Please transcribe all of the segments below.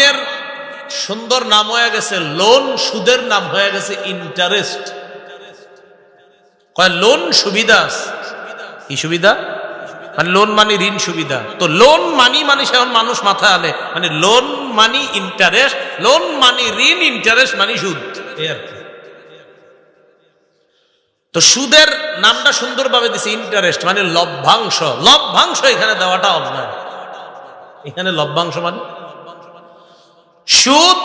ঋণের সুন্দর নাম হয়ে গেছে, লোন সুদের নাম হয়ে গেছে ইন্টারেস্ট কয়, লোন সুবিধা কি সুবিধা? মানে লোন মানি ঋণ সুবিধা। তো লোন মানি মানে সেমন মানুষ মাথায় আনে। মানে loan money interest loan money ঋণ ইন্টারেস্ট মানি সুদ। তো সুদের নামটা সুন্দরভাবে দিছে ইন্টারেস্ট মানে লভ্যাংশ। লভ্যাংশ এখানে দেওয়াটা অন্যায়। এখানে লভ্যাংশ মানে? সুদ,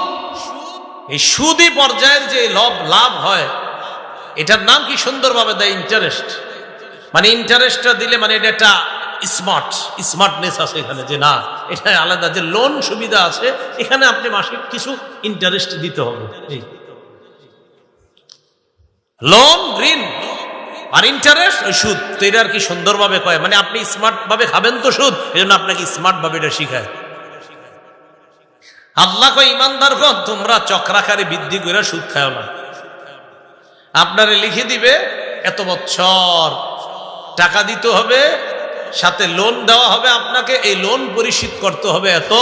এই সুদি পর্যায়ের যে লভ লাভ হয়, এটার নাম কি সুন্দরভাবে দেয় ইন্টারেস্ট মানে ইন্টারেস্টটা দিলে মানে এটা একটা স্মার্ট স্মার্টনেস আছে এখানে, যে না, এটা আলাদা, যে লোন সুবিধা আছে, এখানে আপনি মাসিক কিছু ইন্টারেস্ট দিতে হবে। লোন ঋণ আর ইন্টারেস্ট ওই সুদ, তো এটা আর কি সুন্দরভাবে কয় মানে আপনি স্মার্টভাবে খাবেন তো সুদ এই জন্য আপনাকে স্মার্টভাবে এটা শিখায়। আল্লাহ ইমানদার কন তোমরা চক্রাকারে বৃদ্ধি করে সুদ খাও না। আপনারে লিখে দিবে, এত বছর টাকা দিতে হবে, সাথে লোন দেওয়া হবে আপনাকে, এই লোন পরিশোধ করতে হবে এত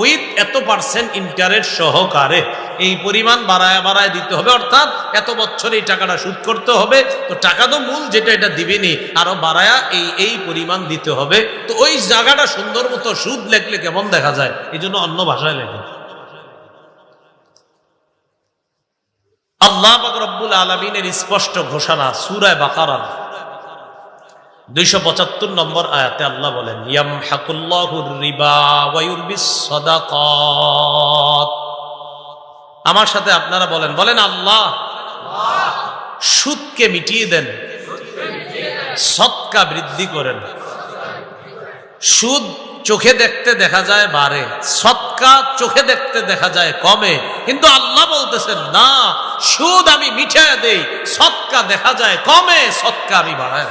উইথ এত পার্সেন্ট ইন্টারেস্ট সহকারে। এই পরিমাণ বাড়ায় বাড়ায় দিতে হবে, অর্থাৎ এত বছর এই টাকাটা সুদ করতে হবে। তো টাকা তো মূল, যেটা এটা দিবেনি, আরও বাড়ায়া এই এই পরিমাণ দিতে হবে। তো ওই জায়গাটা সুন্দর মতো সুদ লেখলে কেমন দেখা যায়? এই জন্য অন্য ভাষায় লেখে। আল্লাহ রব্বুল আলমিনের স্পষ্ট ঘোষণা সুরায় বাকারার দুইশো পঁচাত্তর নম্বর আয়াতে আল্লাহ বলেন ইয়াম হাকুল্লাহুর রিবা আমার সাথে আপনারা বলেন বলেন আল্লাহ, সুদকে মিটিয়ে দেন, সৎকা বৃদ্ধি করেন। সুদ চোখে দেখতে দেখা যায় বাড়ে সৎকা চোখে দেখতে দেখা যায় কমে। কিন্তু আল্লাহ বলতেছেন না সুদ আমি মিঠে দেই সৎকা দেখা যায় কমে সৎকা আমি দেই।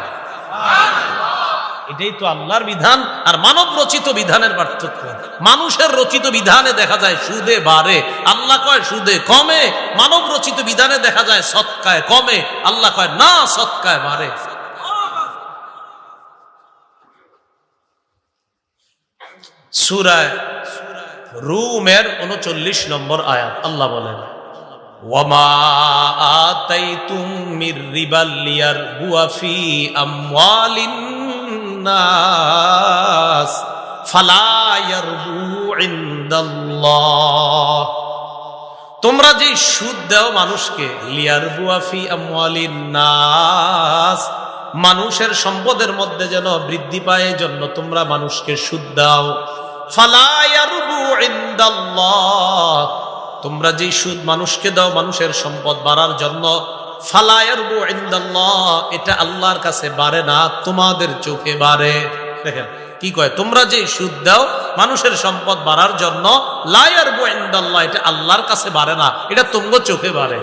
এটাই তো আল্লাহর বিধান আর মানব রচিত বিধানের পার্থক্য। মানুষের রচিত বিধানে দেখা যায় সুদে বাড়ে আল্লাহ কয় সুদে কমে মানব রচিত বিধানে দেখা যায় সৎকায় কমে আল্লাহ কয় না সৎকায় বাড়ে। সুরায় রুমের উনচল্লিশ নম্বর আয়াত, আল্লাহ বলেন তোমরা যে সুদ দাও মানুষকে, লিয়ারবুয়া ফি আমওয়ালিন নাস, মানুষের সম্পদের মধ্যে যেন বৃদ্ধি পায় জন্য তোমরা মানুষকে সুদ দাও। তোমরা যে সুদ মানুষকে দাও মানুষের সম্পদ বাড়ার জন্য এটা আল্লাহর কাছে বাড়ে না, তোমাদের চোখে বাড়ে। দেখেন, কি কয়? তোমরা যে সুদ দাও মানুষের সম্পদ বাড়ার জন্য লায়ারবু ইনদাল্লাহ, এটা আল্লাহর কাছে বাড়ে না, এটা তোমার চোখে বাড়ে।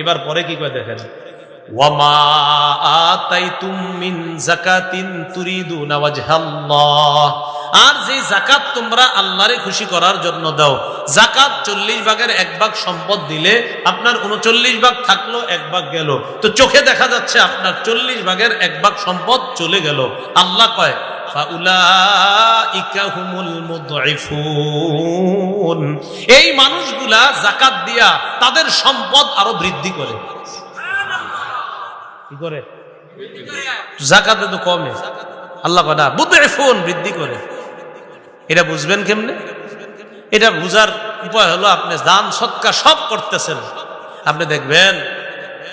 এবার পরে কি কয় দেখেন? আর যে জাকাত তোমরা আল্লাহরে খুশি করার জন্য দাও জাকাত চল্লিশ ভাগের এক ভাগ সম্পদ দিলে আপনার উনচল্লিশ ভাগ থাকল, এক ভাগ গেল। তো চোখে দেখা যাচ্ছে আপনার চল্লিশ ভাগের এক ভাগ সম্পদ চলে গেল। আল্লাহ কয় এই মানুষগুলা জাকাত দিয়া তাদের সম্পদ আরও বৃদ্ধি করে। করে? জাকাতে তো কমে। আল্লাহ বুদ্ধ ফোন বৃদ্ধি করে। এটা বুঝবেন কেমনে? এটা বুঝার উপায় হলো আপনি দান সৎকা সব করতেছেন। আপনি দেখবেন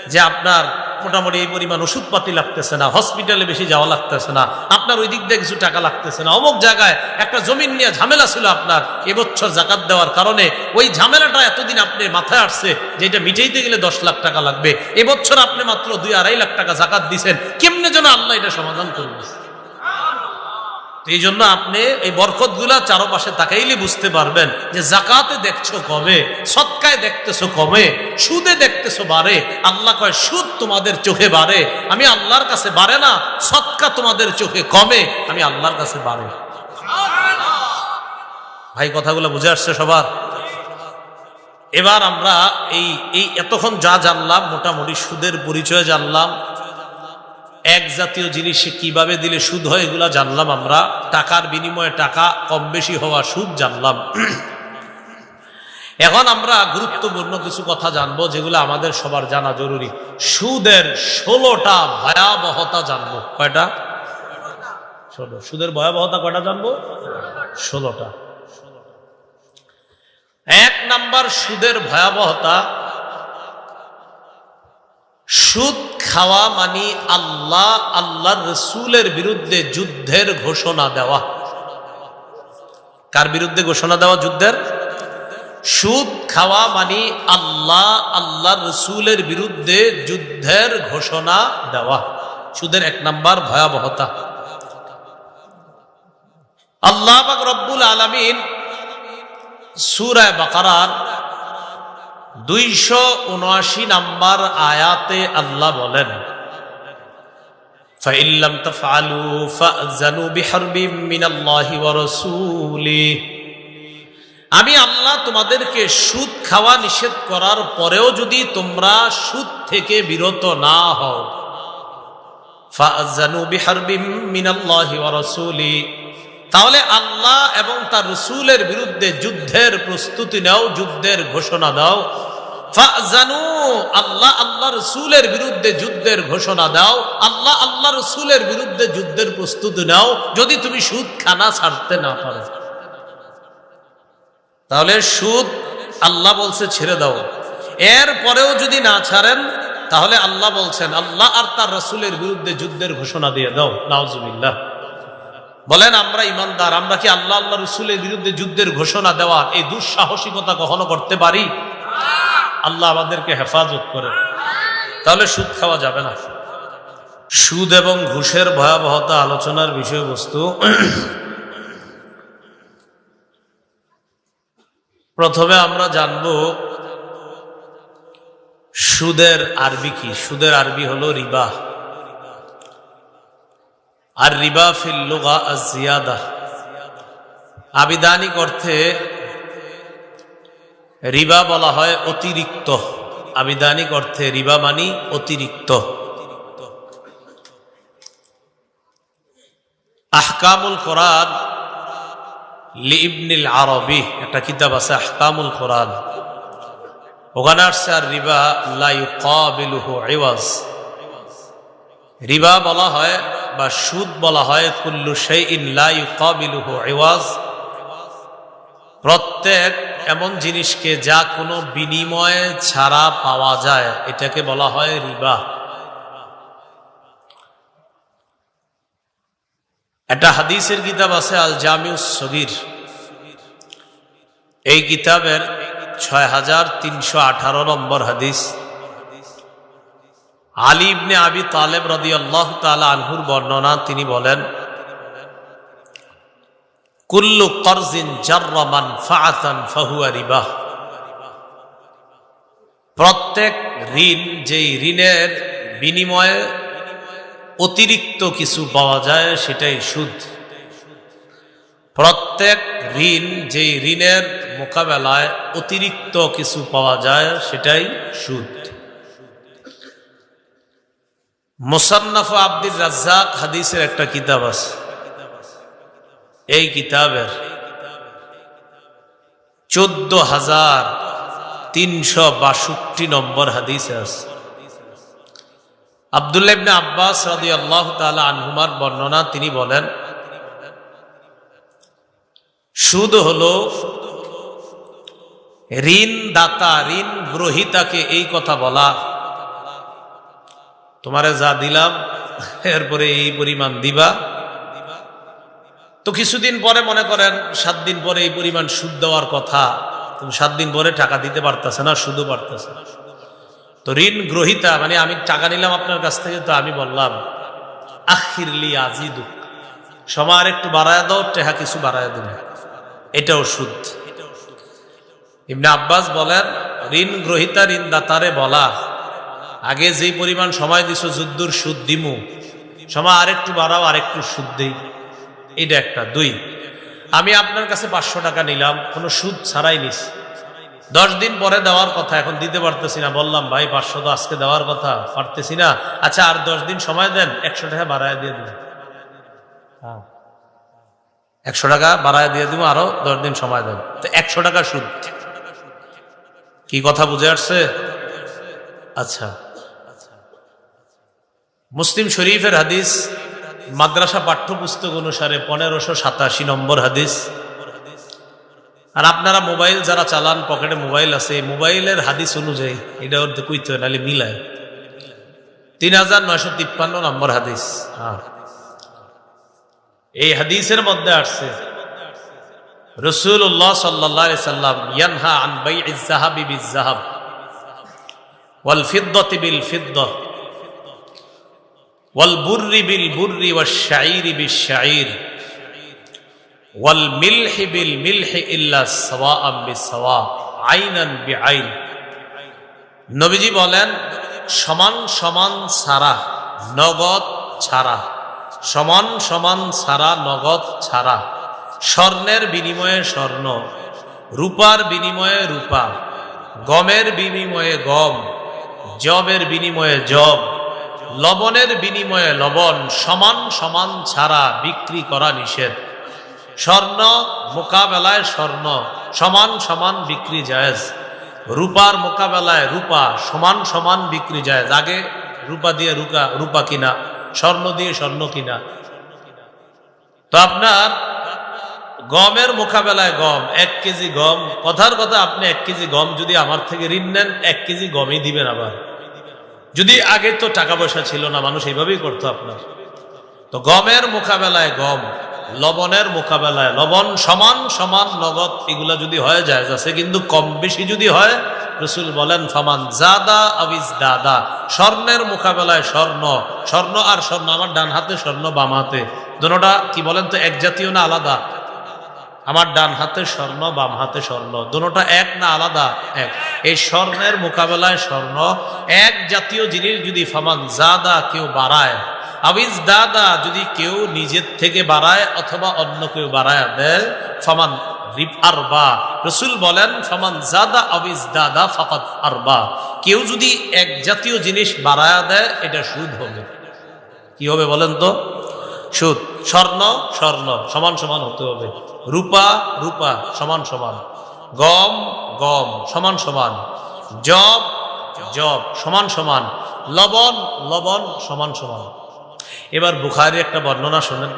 যে আপনার মোটামুটি এই পরিমাণ ওষুধপাতি লাগতেছে না, হসপিটালে বেশি যাওয়া লাগতেছে না, আপনার ওই দিক দিয়ে কিছু টাকা লাগতেছে না। অমুক জায়গায় একটা জমিন নিয়ে ঝামেলা ছিল আপনার, এবছর জাকাত দেওয়ার কারণে ওই ঝামেলাটা এতদিন আপনি মাথায় আসছে যে এটা মিটাইতে গেলে দশ লাখ টাকা লাগবে। এবছর আপনি মাত্র দুই আড়াই লাখ টাকা জাকাত দিছেন, কেমনে যেন আল্লাহ এটা সমাধান করবে তো এই জন্য আপনি এই বরকতগুলা চারপাশে তাকাইলে বুঝতে পারবেন যে জাকাতে দেখছ কমে সৎকায় দেখতেছো কমে সুদে দেখতেছো বাড়ে আল্লাহ কয়, সুদ তোমাদের চোখে বাড়ে আমি আল্লাহর কাছে বাড়ে না, সৎকা তোমাদের চোখে কমে, আমি আল্লাহর কাছে বাড়ে ভাই, কথাগুলো বুঝে আসছে সবার? এবার আমরা এই এই এতক্ষণ যা জানলাম, মোটামুটি সুদের পরিচয় জানলাম এক জাতীয় জিনিসে কীভাবে দিলে সুদ হয় এগুলা জানলাম আমরা। টাকার বিনিময়ে টাকা, কম বেশি হওয়া সুদ জানলাম। এখন আমরা গুরুত্বপূর্ণ কিছু কথা জানব যেগুলো আমাদের সবার জানা জরুরি। সুদের ষোলোটা ভয়াবহতা জানব। কয়টা? ষোলো। সুদের ভয়াবহতা কয়টা জানব? ষোলোটা। এক নাম্বার সুদের ভয়াবহতা সুদ খাওয়া মানে আল্লাহ, আল্লাহর রসুলের বিরুদ্ধে যুদ্ধের ঘোষণা দেওয়া। কার বিরুদ্ধে ঘোষণা দেওয়া যুদ্ধের? সুদ খাওয়া মানে আল্লাহ আল্লাহ রসুলের বিরুদ্ধে যুদ্ধের ঘোষণা দেওয়া। সুদের এক নাম্বার ভয়াবহতা। আল্লাহ রব্বুল আলমিন সুরায় বাকারার দুইশো উনআশি নাম্বার আয়াতে আল্লাহ বলেন فَإِلَّمْ تَفْعَلُوا فَأْذَنُوا بِحَرْبٍ مِّنَ اللَّهِ وَرَسُولِهِ আমি আল্লাহ তোমাদেরকে সুদ খাওয়া নিষেধ করার পরেও যদি তোমরা সুদ থেকে বিরত না হও فَأْذَنُوا بِحَرْبٍ مِّنَ اللَّهِ وَرَسُولِهِ তাহলে আল্লাহ এবং তার রসুলের বিরুদ্ধে যুদ্ধের প্রস্তুতি নাও, যুদ্ধের ঘোষণা দাও। ফাজানু, আল্লাহ আল্লাহ রসুলের বিরুদ্ধে যুদ্ধের ঘোষণা দাও। আল্লাহ আল্লাহ রসুলের বিরুদ্ধে যুদ্ধের প্রস্তুতি নাও, যদি তুমি সুদ খানা ছাড়তে না পারো। তাহলে সুদ আল্লাহ বলছে ছেড়ে দাও। এর পরেও যদি না ছাড়েন, তাহলে আল্লাহ বলছেন, আল্লাহ আর তার রসুলের বিরুদ্ধে যুদ্ধের ঘোষণা দিয়ে দাও। নাওজুবিল্লাহ বলেন, আমরা ইমানদার, আমরা কি আল্লাহ আল্লাহ রসুলের বিরুদ্ধে যুদ্ধের ঘোষণা দেওয়া, এই দুঃসাহসিকতা কখনো করতে পারি? আল্লাহ আমাদেরকে হেফাজত করে। তাহলে সুদ খাওয়া যাবে না। সুদ এবং ঘুষের ভয়াবহতা আলোচনার বিষয়বস্তু। প্রথমে আমরা জানব, সুদের আরবি কি? সুদের আরবি হলো রিবা। আর রিবা ফিল লুগা জিয়াদা আবিধানিক অর্থে রিবা বলা হয় অতিরিক্ত। আবিধানিক অর্থে রিবা মানি অতিরিক্ত। আহকামুল কোরআন লিবনিল আরবি, একটা কিতাব আছে আহকামুল কোরআন। ওখানে আসছে আর রিবা লাইকাবিলুহু ইওয়াজ। রিবা বলা হয় বা সুদ বলা হয়, কুল্লু শাইইন লা ইউকাবিলুহু ইওয়াজ। প্রত্যেক এমন জিনিসকে যা কোনো বিনিময় ছাড়া পাওয়া যায়, এটাকে বলা হয় রিবা। একটা হাদিসের কিতাব আছে আল জামিউস সগির। এই কিতাবের ছয় হাজার তিনশো আঠারো নম্বর হাদিস। আলী ইবনে আবি তালেব রদি আল্লাহ তালা আনহুর বর্ণনা, তিনি বলেন, কুল্লু করজিন জার্রমান ফাআতান ফাহুয়া রিবা। প্রত্যেক ঋণ, যেই ঋণের বিনিময়ে অতিরিক্ত কিছু পাওয়া যায়, সেটাই সুদ। প্রত্যেক ঋণ, যেই ঋণের মোকাবেলায় অতিরিক্ত কিছু পাওয়া যায়, সেটাই সুদ। মোসান্নাফ আব্দুল রাজ্জাক হাদিসের একটা কিতাব আছে। এই কিতাবের চোদ্দ হাজার তিনশো বাষট্টি নম্বর হাদিস আছে। আবদুল্লাহ ইবনে আব্বাস রাদি আল্লাহ তালা আনহুমার বর্ণনা, তিনি বলেন, সুদ হল ঋণ দাতা ঋণ গ্রহিতাকে এই কথা বলা তোমারে যা দিলাম, এরপরে এই পরিমাণ দিবা। তো কিছুদিন পরে মনে করেন, সাত দিন পরে এই পরিমাণ সুদ দেওয়ার কথা। তুমি সাত দিন পরে টাকা দিতে পারতেছে না, সুদও পারতেছে না। তো ঋণ গ্রহিতা মানে আমি টাকা নিলাম আপনার কাছ থেকে, তো আমি বললাম আখিরলি আজিদু সময় আর একটু বাড়ায় দাও, টেহা কিছু বাড়ায় দিন এটাও সুদ। ইবনে আব্বাস বলেন, ঋণ গ্রহিতা, ঋণদাতারে বলা আগে যেই পরিমাণ সময় দিছ, যুদ্ধর সুদ দিমু। সময় আরেকটু বাড়াও, আরেকটু সুদ দিই। এটা একটা। দুই, আমি আপনার কাছে পাঁচশো টাকা নিলাম, কোনো সুদ ছাড়াই নিস। দশ দিন পরে দেওয়ার কথা, এখন দিতে পারতেছি না। বললাম, ভাই, পাঁচশো তো আজকে দেওয়ার কথা, পারতেছি না। আচ্ছা আর দশ দিন সময় দেন, একশো টাকা বাড়ায় দিয়ে দিন। হ্যাঁ। একশো টাকা বাড়ায় দিয়ে দিব, আরও দশ দিন সময় দেন। তো একশো টাকা সুদ। কি কথা বুঝে আসছে? আচ্ছা। মুসলিম শরীফের হাদিস, মাদ্রাসা পাঠ্যপুস্তক অনুসারে পনেরোশো সাতাশি নম্বর হাদিস। আর আপনারা মোবাইল যারা চালান, পকেটে মোবাইল আছে, মোবাইলের হাদিস অনুযায়ী, এটা ওর কইতে হয়, নাহলে মিলায়। তিন হাজার নয়শো তিপ্পান্ন নম্বর হাদিস। হ্যাঁ এই হাদিসের মধ্যে আসছে রসুল্লাহ সাল্লাহ সাল্লাম, ইয়ানহা আন বাই ইজাহাবি বিজাহাব ওয়াল ফিদ্দতি বিল ওয়াল বুর্রি বিল বুর্রি ওয়া শাইরি বিল শাইর। ওয়াল মিলহি বিল মিলহি ইল্লা সাওয়া বি নবীজি বলেন, সমান সমান সারা নগদ ছাড়া, সমান সমান সারা নগদ ছাড়া, স্বর্ণের বিনিময়ে স্বর্ণ, রূপার বিনিময়ে রূপা, গমের বিনিময়ে গম জবের বিনিময়ে জব লবণের বিনিময়ে লবণ সমান সমান ছাড়া বিক্রি করা নিষেধ। স্বর্ণ মোকাবেলায় স্বর্ণ সমান সমান বিক্রি জায়েজ। রূপার মোকাবেলায় রূপা সমান সমান বিক্রি জায়েজ। আগে রূপা দিয়ে রূপা রূপা কিনা, স্বর্ণ দিয়ে স্বর্ণ কিনা। তো আপনার গমের মোকাবেলায় গম, এক কেজি গম, কথার কথা আপনি এক কেজি গম যদি আমার থেকে ঋণ নেন, এক কেজি গমই দিবেন আবার। যদি আগে তো টাকা পয়সা ছিল না, মানুষ এইভাবেই করতো আপনার। তো গমের মোকাবেলায় গম, লবণের মোকাবেলায় লবণ, সমান সমান নগদ এগুলা যদি হয়ে যায় যাচ্ছে কিন্তু কম বেশি যদি হয়, রসুল বলেন, ফামান জাদা আবিজ দাদা। স্বর্ণের মোকাবেলায় স্বর্ণ স্বর্ণ আর স্বর্ণ, আমার ডান হাতে, স্বর্ণ বাম হাতে। দুটা কি বলেন তো, এক জাতীয় না আলাদা? আমার ডান হাতে স্বর্ণ, বাম হাতে স্বর্ণ। দুটা এক না আলাদা? এক। এই স্বর্ণের মোকাবেলায় স্বর্ণ, এক জাতীয় জিনিস যদি ফামান জাদা কেউ বাড়ায়, আবিজ দাদা যদি কেউ নিজের থেকে বাড়ায় অথবা অন্য কেউ বাড়ায় দেয়, ফামান রসুল বলেন জাদা দাদা কেউ যদি এক জাতীয় জিনিস বাড়ায় দেয়, এটা সুদ হবে। কি হবে বলেন তো? সুদ। স্বর্ণ স্বর্ণ, সমান সমান হতে হবে। রূপা রূপা, সমান সমান। গম গম, সমান সমান। জব জব, সমান সমান। লবণ লবণ, সমান সমান। এবার বুখারি একটা বর্ণনা শোনেন।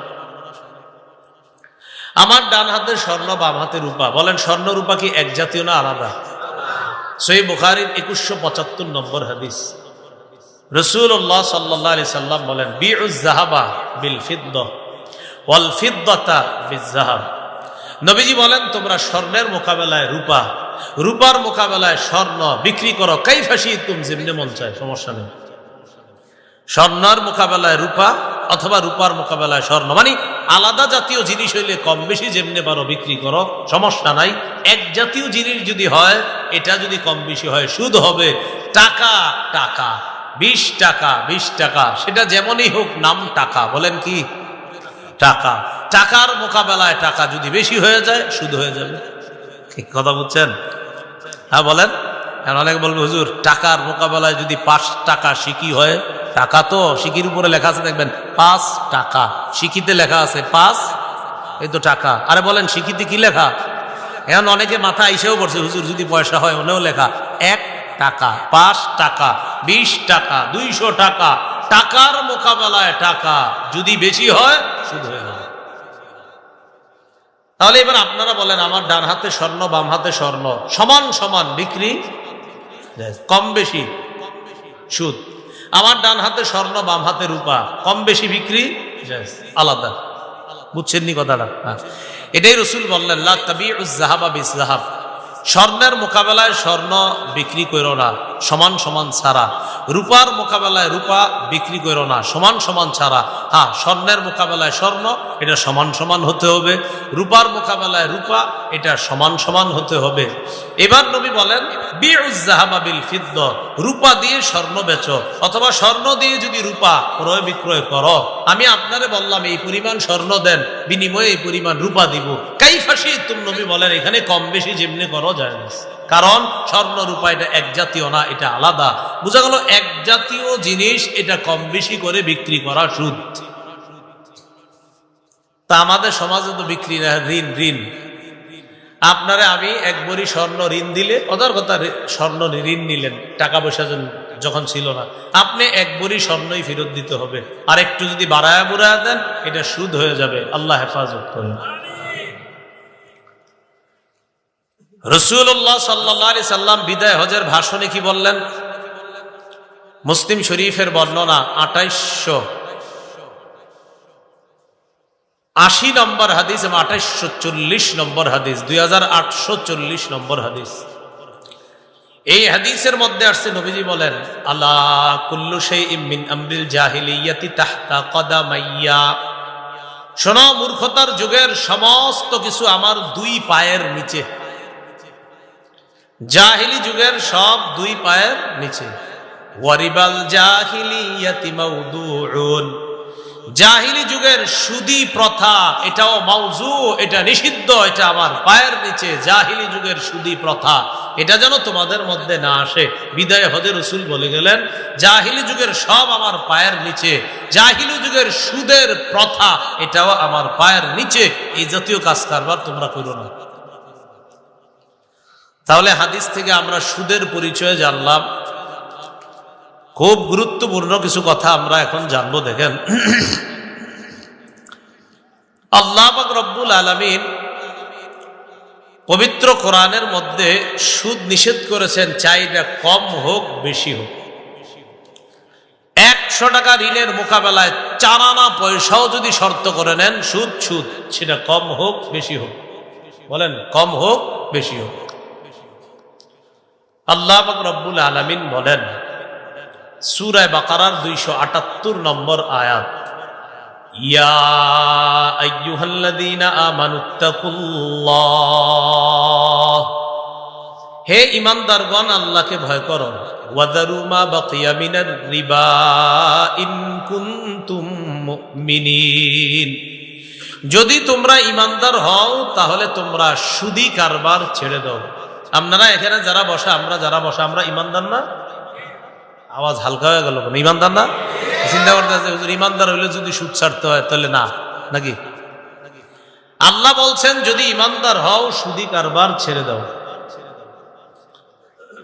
আমার ডান হাতে স্বর্ণ, বাম হাতে রূপা। বলেন, স্বর্ণ, রূপা কি এক জাতীয় না আলাদা? সই বুখারির একুশশো পঁচাত্তর নম্বর হাদিস। রসুল্লাহ সাল্লাহ আলি সাল্লাম বলেন বিউজাহাবা বিল ফিদ্দ। ওয়াল ফিদ্দতা বিজাহাব নবীজি বলেন, তোমরা স্বর্ণের মোকাবেলায় রূপা, রূপার মোকাবেলায় স্বর্ণ বিক্রি করো। কাই ফাঁসি তুম যেমনি মন চায়, সমস্যা নেই। স্বর্ণের মোকাবেলায় রূপা অথবা রূপার মোকাবেলায় স্বর্ণ মানে আলাদা জাতীয় জিনিস হইলে কম বেশি যেমনি পারো বিক্রি করো, সমস্যা নাই। এক জাতীয় জিনিস যদি হয়, এটা যদি কম বেশি হয়, সুদ হবে। টাকা টাকা, বিশ টাকা বিশ টাকা, সেটা যেমনই হোক, নাম টাকা, বলেন কি? টাকা। টাকার মোকাবেলায় টাকা যদি বেশি হয়ে যায়, সুদ হয়ে যাবে। ঠিক কথা বুঝছেন হ্যাঁ বলেন। এখন অনেক বলবে, হুজুর, টাকার মোকাবেলায় যদি পাঁচ টাকা শিকি হয়, টাকা তো শিকির উপরে লেখা আছে, দেখবেন, পাঁচ টাকা। শিকিতে লেখা আছে, পাঁচ, এই তো টাকা। আরে বলেন শিকিতে কি লেখা? এখন অনেকে মাথা এসেও পড়ছে, হুজুর, যদি পয়সা হয় ওনেও লেখা, এক টাকা, পাঁচ টাকা, বিশ টাকা, দুইশো টাকা টাকার মোকাবেলায় টাকা যদি বেশি হয় শুধু হয়ে। তাহলে এবার আপনারা বলেন আমার ডান হাতে স্বর্ণ বাম হাতে স্বর্ণ সমান সমান বিক্রি? কম বেশি? সুদ। আমার ডান হাতে স্বর্ণ বাম হাতে রূপা কম বেশি বিক্রি? আলাদা। বুঝছেন নি কথাটা? হ্যাঁ। এটাই রসুল বললেন লা তাবিউজ্জাহাবা বিজাহাব স্বর্ণের মোকাবেলায় স্বর্ণ বিক্রি করো না, সমান সমান ছাড়া। রূপার মোকাবেলায় রূপা বিক্রি করো না, সমান সমান ছাড়া। হ্যাঁ স্বর্ণের মোকাবেলায় স্বর্ণ, এটা সমান সমান হতে হবে। রূপার মোকাবেলায় রূপা, এটা সমান সমান হতে হবে। এবার নবী বলেন, বিউজ্জাহাবা বিল ফিদ্দ, রূপা দিয়ে স্বর্ণ বেচো, অথবা স্বর্ণ দিয়ে যদি রূপা ক্রয় বিক্রয় করো, আমি আপনারে বললাম, এই পরিমাণ স্বর্ণ দেন, বিনিময়ে এই পরিমাণ রূপা দিব। কাই ফাঁসি তুম নবী বলেন, এখানে কম বেশি যেমনি করো যায় কারণ স্বর্ণ রূপা এটা এক জাতীয় না, এটা আলাদা। বোঝা গেল, এক জাতীয় জিনিস এটা কম বেশি করে বিক্রি করা সুদ তা আমাদের সমাজে তো বিক্রি না, ঋণ ঋণ। আপনারে আমি এক বড়ি স্বর্ণ ঋণ দিলে ওদের কথা স্বর্ণ ঋণ নিলেন, টাকা পয়সা যখন ছিল না। আপনি এক বড়ি স্বর্ণই ফেরত দিতে হবে। আর একটু যদি বাড়ায়া বুড়ায়া দেন, এটা সুদ হয়ে যাবে। আল্লাহ হেফাজত করেন। রসুল্লাহ সাল্লি সাল্লাম বিদায় হজের ভাষণে কি বললেন? মুসলিম শরীফের বর্ণনা আঠাইশশো আশি নম্বর হাদিস এবং আঠাইশশো চল্লিশ নম্বর হাদিস, দুই হাজার আটশো চল্লিশ নম্বর হাদিস। এই হাদিসের মধ্যে আসছে নবীজি বলেন আল্লাহ কুল্লু ইমিন আমরিল মূর্খতার যুগের সমস্ত কিছু আমার দুই পায়ের নিচে। জাহিলি যুগের সব দুই পায়ের নিচে। ওয়ারিবাল মাউদুউন। জাহিলি যুগের সুদি প্রথা, এটাও মাউজু, এটা নিষিদ্ধ, এটা আমার পায়ের নিচে। জাহিলি যুগের সুদি প্রথা, এটা যেন তোমাদের মধ্যে না আসে। বিদায় হজে রসুল বলে গেলেন, জাহিলি যুগের সব আমার পায়ের নিচে, জাহিলি যুগের সুদের প্রথা, এটাও আমার পায়ের নিচে। এই জাতীয় কাজ কারবার তোমরা করো না। তাহলে হাদিস থেকে আমরা সুদের পরিচয় জানলাম। খুব গুরুত্বপূর্ণ কিছু কথা আমরা এখন জানব, দেখেন। আল্লাহ রব্বুল আলমিন পবিত্র কোরআনের মধ্যে সুদ নিষেধ করেছেন চাইটা কম হোক, বেশি হোক। একশো টাকা ঋণের মোকাবেলায় চার আনা পয়সাও যদি শর্ত করে নেন, সুদ সুদ, সেটা কম হোক, বেশি হোক। বলেন, কম হোক, বেশি হোক। আল্লাহ রব্বুল আলমিন বলেন সুরায় বাকারার দুইশো আটাত্তর নম্বর আয়াত হে ইমানদারগণ আল্লাহকে ভয় করো। ওয়াদারু মা বাকিয়া মিনার রিবা ইন মুমিনিন। যদি তোমরা ইমানদার হও, তাহলে তোমরা সুদি কারবার ছেড়ে দাও। আপনারা এখানে যারা বসা, আমরা যারা বসা, আমরা ইমানদার না? আওয়াজ হালকা হয়ে গেল কেন? ইমানদার না? চিন্তা করতে ইমানদার হইলে যদি সুদ ছাড়তে হয়, তাহলে না, নাকি? আল্লাহ বলছেন, যদি ইমানদার হও, সুদি কারবার ছেড়ে দাও।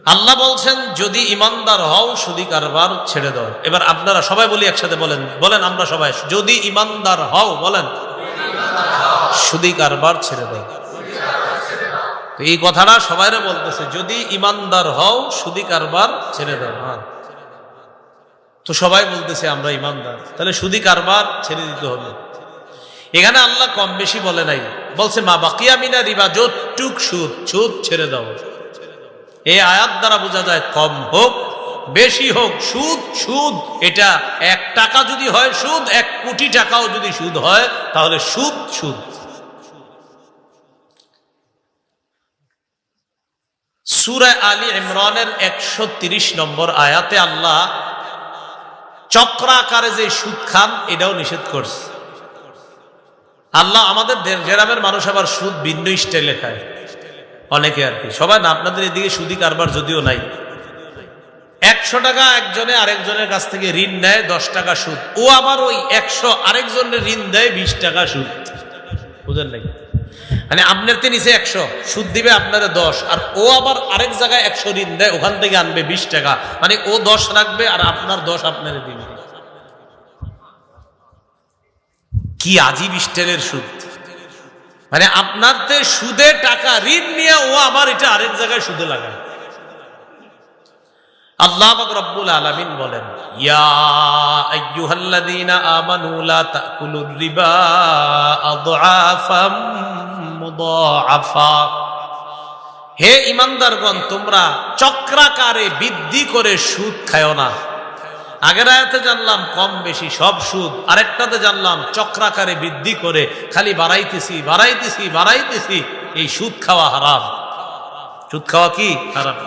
আল্লাহ বলছেন, যদি ইমানদার হও, সুদি কারবার ছেড়ে দাও। এবার আপনারা সবাই বলি একসাথে বলেন। বলেন আমরা সবাই, যদি ইমানদার হও, বলেন। সুদি কারবার ছেড়ে দাও। এই কথাটা সবাইরে বলতেছে, যদি ইমানদার হও, সুদি কারবার ছেড়ে দাও। হ্যাঁ। তো সবাই বলতেছে, আমরা ইমানদার। তাহলে সুদি কারবার ছেড়ে দিতে হবে। এখানে আল্লাহ কম বেশি বলে নাই। বলছে, মা বাকিয়া মিনা রিবা, যতটুক সুদ সুদ ছেড়ে দাও। এই আয়াত দ্বারা বোঝা যায়, কম হোক, বেশি হোক, সুদ সুদ, এটা এক টাকা যদি হয় সুদ, এক কোটি টাকাও যদি সুদ হয়, তাহলে সুদ সুদ। সুরায় আলী ইমরানের একশো নম্বর আয়াতে আল্লাহ চক্রাকারে যে সুদ খান, এটাও নিষেধ করছে। আল্লাহ আমাদের গ্রামের মানুষ আবার সুদ ভিন্ন স্টাইলে খায়। অনেকে আর কি। সবাই না, আপনাদের এদিকে সুদি কারবার যদিও নাই। একশো টাকা একজনে আরেকজনের কাছ থেকে ঋণ নেয়, দশ টাকা সুদ। ও আবার ওই একশো আরেকজনের ঋণ দেয়, বিশ টাকা সুদ। বুঝেন নাই? মানে আপনার তো নিচে একশো, সুদ দিবে আপনার দশ, আর ও আবার আরেক জায়গায় একশো ঋণ দেয়, ওখান থেকে আনবে বিশ টাকা। মানে ও দশ রাখবে আর আপনার দশ আপনার দিবে। কি আজীব স্টাইলের সুদ। মানে আপনার তে সুদে টাকা, ঋণ নিয়ে ও আবার এটা আরেক জায়গায় সুদে লাগায়। আল্লাহ রব্বুল আলামিন বলেন, ইয়া আমানু তাকুলুর রিবা মুদাআফা। হে ইমানদারগণ, তোমরা চক্রাকারে বৃদ্ধি করে সুদ খায়ো না। আগের আয়াতে জানলাম, কম বেশি সব সুদ। আরেকটাতে জানলাম, চক্রাকারে বৃদ্ধি করে খালি বাড়াইতেছি বাড়াইতেছি বাড়াইতেছি, এই সুদ খাওয়া হারাম। সুদ খাওয়া কি? হারাম।